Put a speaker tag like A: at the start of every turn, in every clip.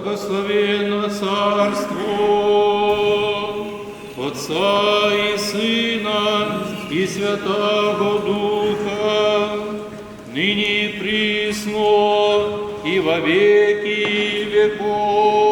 A: благословенно царство Отца и Сына и Святого Духа, ныне присно и во веки веков.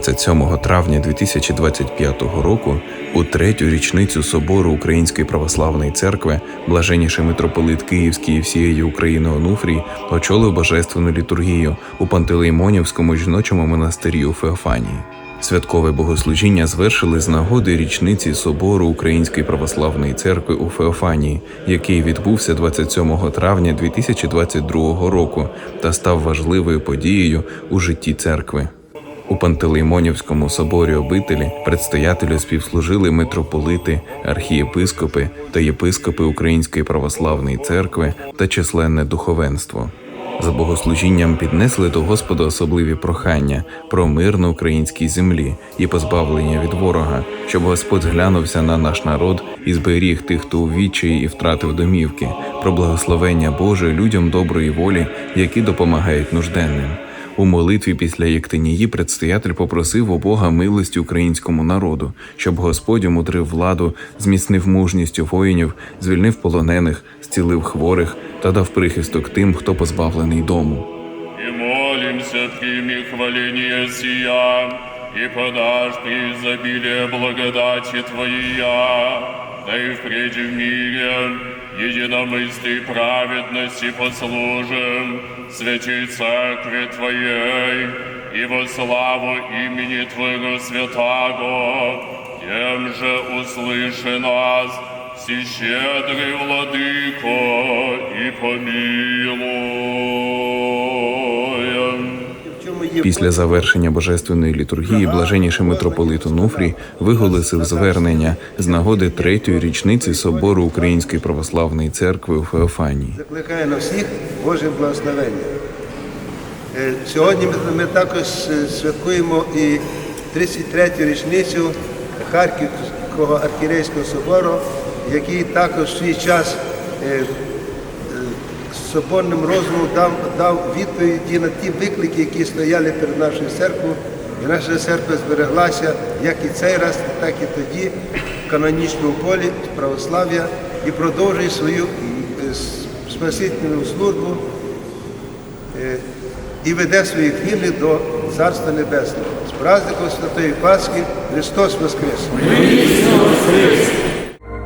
B: 27 травня 2025 року, у третю річницю собору Української православної церкви, блаженніший митрополит Київський і всієї України Онуфрій очолив божественну літургію у Пантелеймонівському жіночому монастирі у Феофанії. Святкове богослужіння звершили з нагоди річниці собору Української православної церкви у Феофанії, який відбувся 27 травня 2022 року та став важливою подією у житті церкви. У Пантелеймонівському соборі обителі предстоятелю співслужили митрополити, архієпископи та єпископи Української православної церкви та численне духовенство. За богослужінням піднесли до Господа особливі прохання про мир на українській землі і позбавлення від ворога, щоб Господь зглянувся на наш народ і зберіг тих, хто у і втратив домівки, про благословення Боже людям доброї волі, які допомагають нужденним. У молитві після Єктинії предстоятель попросив у Бога милості українському народу, щоб Господь умудрив владу, зміцнив мужність у воїнів, звільнив полонених, зцілив хворих та дав прихисток тим, хто позбавлений дому.
A: И молимся, прими хваление сия, и подашь при изобилие благодати Твоя, да и впредь в мире единомыслии праведности послужим святей Церкви Твоей, и во славу имени Твоего святаго, тем же услыши нас, всещедрый Владыко, и помилуй.
B: Після завершення божественної літургії блаженніший митрополит Онуфрій виголосив звернення з нагоди третьої річниці собору Української православної церкви у Феофанії.
C: Закликає на всіх Боже благословення. Е, Сьогодні ми, також святкуємо і 33-ю річницю Харківського архірейського собору, який також в свій час е, соборним розумом дав, дав відповіді на ті виклики, які стояли перед нашою церквою. І наша церква збереглася як і цей раз, так і тоді в канонічному полі православ'я і продовжує свою е, спасительну службу е, і веде своїх вірних до Царства Небесного. З праздником Святої Пасхи Христос Воскрес!